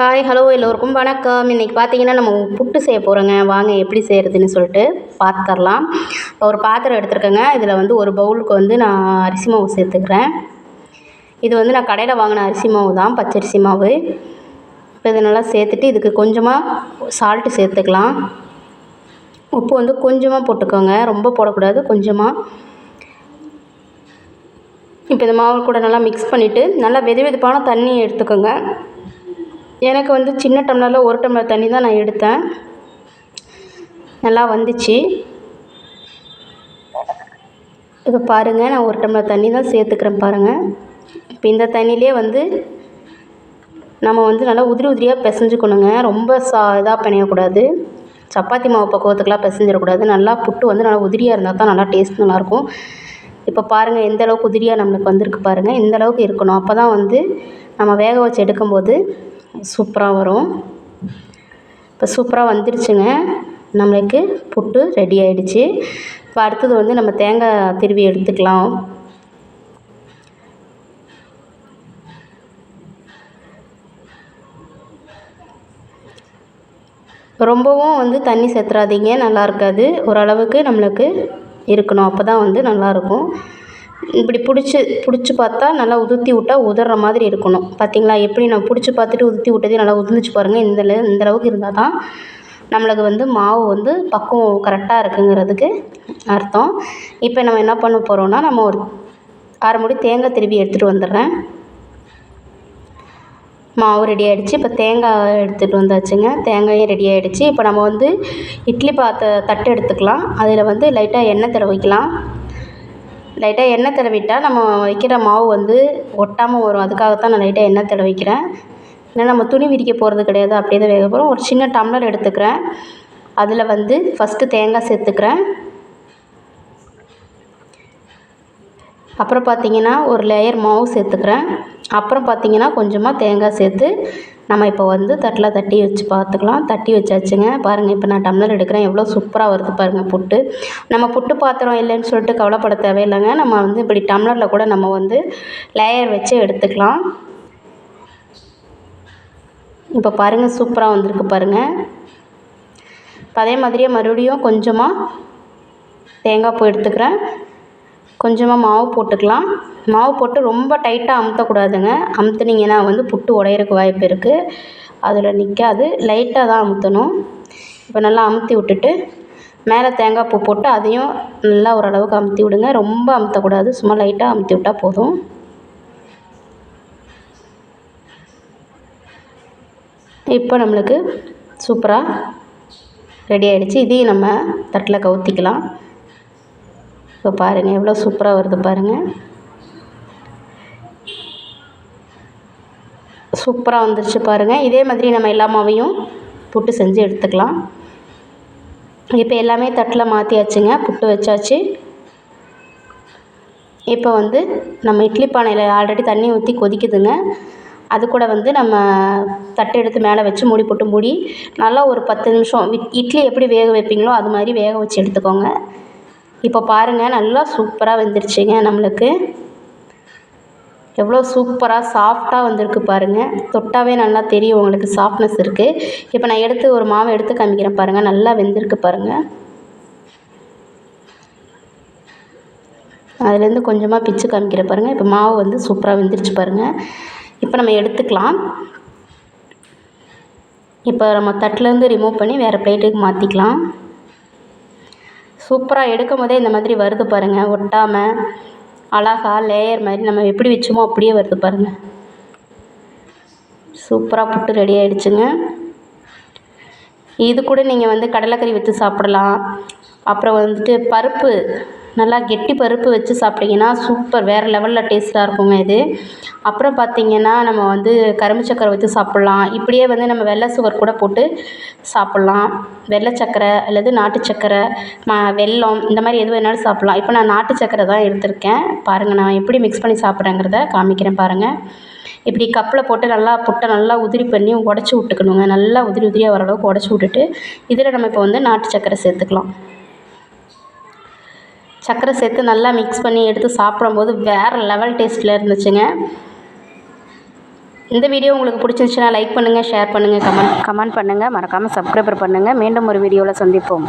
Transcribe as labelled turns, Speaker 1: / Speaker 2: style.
Speaker 1: Hi hello எல்லோருக்கும் வணக்கம். இன்றைக்கி பார்த்தீங்கன்னா நம்ம புட்டு செய்ய போகிறோங்க வாங்க எப்படி செய்கிறதுன்னு சொல்லிட்டு பார்த்துர்லாம் ஒரு பாத்திரம் எடுத்துருக்கேங்க. இதில் வந்து ஒரு பவுலுக்கு வந்து நான் அரிசி மாவு சேர்த்துக்கிறேன். இது வந்து நான் கடையில் வாங்கின அரிசி மாவு தான் பச்சரிசி மாவு. இப்போ இதை நல்லா சேர்த்துட்டு இதுக்கு கொஞ்சமாக சால்ட்டு சேர்த்துக்கலாம். உப்பு வந்து கொஞ்சமாக போட்டுக்கோங்க. ரொம்ப போடக்கூடாது கொஞ்சமாக இப்போ இந்த மாவு கூட நல்லா மிக்ஸ் பண்ணிவிட்டு நல்லா வெது வெதுப்பான தண்ணி எடுத்துக்கோங்க. எனக்கு வந்து சின்ன டம்ளரில் ஒரு டம்ளர் தண்ணி தான் நான் எடுத்தேன். நல்லா வந்துச்சு. இப்போ பாருங்கள் நான் ஒரு டம்ளர் தண்ணி தான் சேர்த்துக்கிறேன் பாருங்கள் இப்போ இந்த தண்ணியிலே வந்து நம்ம வந்து நல்லா உதிரி உதிரியாக பிசைஞ்சுக்கணுங்க. ரொம்ப சா இதாக பிணையக்கூடாது. சப்பாத்தி மாவு பக்குவத்துக்கெலாம் பிசைஞ்சிடக்கூடாது. நல்லா புட்டு வந்து நல்லா உதிரியாக இருந்தால் தான் நல்லா டேஸ்ட் நல்லாயிருக்கும். இப்போ பாருங்கள் எந்த அளவுக்கு உதிரியாக நம்மளுக்கு வந்திருக்கு பாருங்கள் இந்த அளவுக்கு இருக்கணும். அப்போ தான் வந்து நம்ம வேக வச்சு எடுக்கும்போது சூப்பராக வரும். இப்போ சூப்பராக வந்துருச்சுங்க. நம்மளுக்கு புட்டு ரெடி ஆகிடுச்சு இப்போ அடுத்தது வந்து நம்ம தேங்காய் திருவி எடுத்துக்கலாம். ரொம்பவும் வந்து தண்ணி சேர்த்துறாதீங்க நல்லா இருக்காது. ஓரளவுக்கு நம்மளுக்கு இருக்கணும். அப்போ தான் வந்து நல்லாயிருக்கும் இப்படி பிடிச்சி பிடிச்சி பார்த்தா நல்லா உதுத்தி விட்டா உதர்ற மாதிரி இருக்கணும். பார்த்தீங்களா எப்படி நான் பிடிச்சி பார்த்துட்டு உதுத்தி விட்டதே நல்லா உதிர்ந்துச்சு பாருங்கள் இந்த இந்த அளவுக்கு இருந்தால் தான் நம்மளுக்கு வந்து மாவு வந்து பக்குவம் கரெக்டாக இருக்குங்கிறதுக்கு அர்த்தம். இப்போ நம்ம என்ன பண்ண போகிறோம்னா நம்ம ஒரு அரை மூடி தேங்காய் திருவி எடுத்துகிட்டு வந்துடுறேன். மாவு ரெடி ஆகிடுச்சு இப்போ தேங்காய் எடுத்துகிட்டு வந்தாச்சுங்க. தேங்காயும் ரெடி ஆகிடுச்சு இப்போ நம்ம வந்து இட்லி பாத்த தட்டு எடுத்துக்கலாம். அதில் வந்து லைட்டாக எண்ணெய் தடவிக்கலாம். லைட்டாக எண்ணெய் தடவிட்டால் நம்ம வைக்கிற மாவு வந்து ஒட்டாமல் வரும். அதுக்காகத்தான் நான் லைட்டாக எண்ணெய் தடவிக்கிறேன். ஏன்னா நம்ம துணி விரிக்க போகிறது கிடையாது. அப்படியே தான் வேக போகிறோம் ஒரு சின்ன டம்ளர் எடுத்துக்கிறேன். அதில் வந்து ஃபஸ்ட்டு தேங்காய் சேர்த்துக்கிறேன். அப்புறம் பார்த்திங்கன்னா ஒரு லேயர் மாவு சேர்த்துக்கிறேன். அப்புறம் பார்த்திங்கன்னா கொஞ்சமாக தேங்காய் சேர்த்து நம்ம இப்போ வந்து தட்டில் தட்டி வச்சு பார்த்துக்கலாம். தட்டி வச்சாச்சுங்க. பாருங்கள் இப்போ நான் டம்ளர் எடுக்கிறேன். எவ்வளோ சூப்பராக வருது பாருங்கள் புட்டு. நம்ம புட்டு பாத்திரம் இல்லைன்னு சொல்லிட்டு கவலைப்பட தேவையில்லைங்க. நம்ம வந்து இப்படி டம்ளரில் கூட நம்ம வந்து லேயர் வச்சு எடுத்துக்கலாம். இப்போ பாருங்கள் சூப்பராக வந்திருக்கு பாருங்கள் இப்போ அதே மாதிரியே மறுபடியும் கொஞ்சமாக தேங்காய் பூ எடுத்துக்கிறேன். கொஞ்சமாக மாவு போட்டுக்கலாம். மாவு போட்டு ரொம்ப டைட்டாக அமுத்தக்கூடாதுங்க. அமுத்துனீங்கன்னா வந்து புட்டு உடையிறக்கு வாய்ப்பு இருக்குது அதில் நிற்காது லைட்டாக தான் அமுத்தணும். இப்போ நல்லா அமுத்தி விட்டுட்டு மேலே தேங்காய் பூ போட்டு அதையும் நல்லா ஓரளவுக்கு அமுத்தி விடுங்க. ரொம்ப அமுத்தக்கூடாது. சும்மா லைட்டாக அமுத்தி விட்டால் போதும். இப்போ நம்மளுக்கு சூப்பராக ரெடி ஆகிடுச்சு இதையும் நம்ம தட்டில் கவுத்திக்கலாம். இப்போ பாருங்கள் எவ்வளோ சூப்பராக வருது பாருங்கள் சூப்பராக வந்துருச்சு பாருங்கள் இதே மாதிரி நம்ம எல்லா மாவையும் புட்டு செஞ்சு எடுத்துக்கலாம். இப்போ எல்லாமே தட்டில் மாற்றியாச்சுங்க புட்டு வச்சாச்சு. இப்போ வந்து நம்ம இட்லி பானையில் ஆல்ரெடி தண்ணி ஊற்றி கொதிக்குதுங்க. அது கூட வந்து நம்ம தட்டு எடுத்து மேலே வச்சு மூடி போட்டு மூடி நல்லா ஒரு பத்து நிமிஷம் இட்லி எப்படி வேக வைப்பீங்களோ அது மாதிரி வேக வச்சு எடுத்துக்கோங்க. இப்போ பாருங்கள் நல்லா சூப்பராக வெந்துருச்சுங்க நம்மளுக்கு. எவ்வளோ சூப்பராக சாஃப்டாக வந்திருக்கு பாருங்கள் தொட்டாவே நல்லா தெரியும் உங்களுக்கு சாஃப்ட்னஸ் இருக்குது இப்போ நான் எடுத்து ஒரு மாவை எடுத்து காமிக்கிறேன் பாருங்கள் நல்லா வெந்திருக்கு பாருங்கள் அதுலேருந்து கொஞ்சமாக பிச்சு காமிக்கிற பாருங்கள் இப்போ மாவு வந்து சூப்பராக வெந்துருச்சு பாருங்கள் இப்போ நம்ம எடுத்துக்கலாம். இப்போ நம்ம தட்டிலேருந்து ரிமூவ் பண்ணி வேறு பிளேட்டுக்கு மாற்றிக்கலாம் சூப்பராக எடுக்கும் போதே இந்த மாதிரி வருது பாருங்கள் ஒட்டாமல் அழகா லேயர் மாதிரி நம்ம எப்படி வச்சோமோ அப்படியே வருது பாருங்கள் சூப்பராக புட்டு ரெடி ஆகிடுச்சுங்க இது கூட நீங்கள் வந்து கடலைக்கறி வச்சு சாப்பிடலாம். அப்புறம் வந்துட்டு பருப்பு. நல்லா கெட்டி பருப்பு வச்சு சாப்பிட்டிங்கன்னா சூப்பர் வேறு லெவலில் டேஸ்ட்டாக இருக்குங்க இது. அப்புறம் பார்த்திங்கன்னா நம்ம வந்து கரும்பு சக்கரை வச்சு சாப்பிட்லாம். இப்படியே வந்து நம்ம வெள்ளை சுகர் கூட போட்டு சாப்பிட்லாம். வெள்ளை சக்கரை அல்லது நாட்டு சக்கரை ம வெல்லம் இந்த மாதிரி எது வேணாலும் சாப்பிட்லாம். இப்போ நான் நாட்டு சக்கரை தான் எடுத்திருக்கேன். பாருங்கள் நான் எப்படி மிக்ஸ் பண்ணி சாப்பிட்றேங்கிறத காமிக்கிறேன் பாருங்கள் இப்படி கப்பில் போட்டு நல்லா புட்டை நல்லா உதிரி பண்ணி உடச்சி விட்டுக்கணுங்க. நல்லா உதிரி உதிரியாக வர அளவுக்கு உடச்சி விட்டுட்டு இதில் நம்ம இப்போ வந்து நாட்டு சக்கரை சேர்த்துக்கலாம். சர்க்கரை சேர்த்து நல்லா மிக்ஸ் பண்ணி எடுத்து சாப்பிடும்போது வேறு லெவல் டேஸ்ட்டில் இருந்துச்சுங்க. இந்த வீடியோ உங்களுக்கு பிடிச்சிருந்துச்சுன்னா லைக் பண்ணுங்கள் ஷேர் பண்ணுங்கள் கமெண்ட்
Speaker 2: கமெண்ட் பண்ணுங்கள் மறக்காமல் சப்ஸ்கிரைபர் பண்ணுங்கள் மீண்டும் ஒரு வீடியோவில் சந்திப்போம்.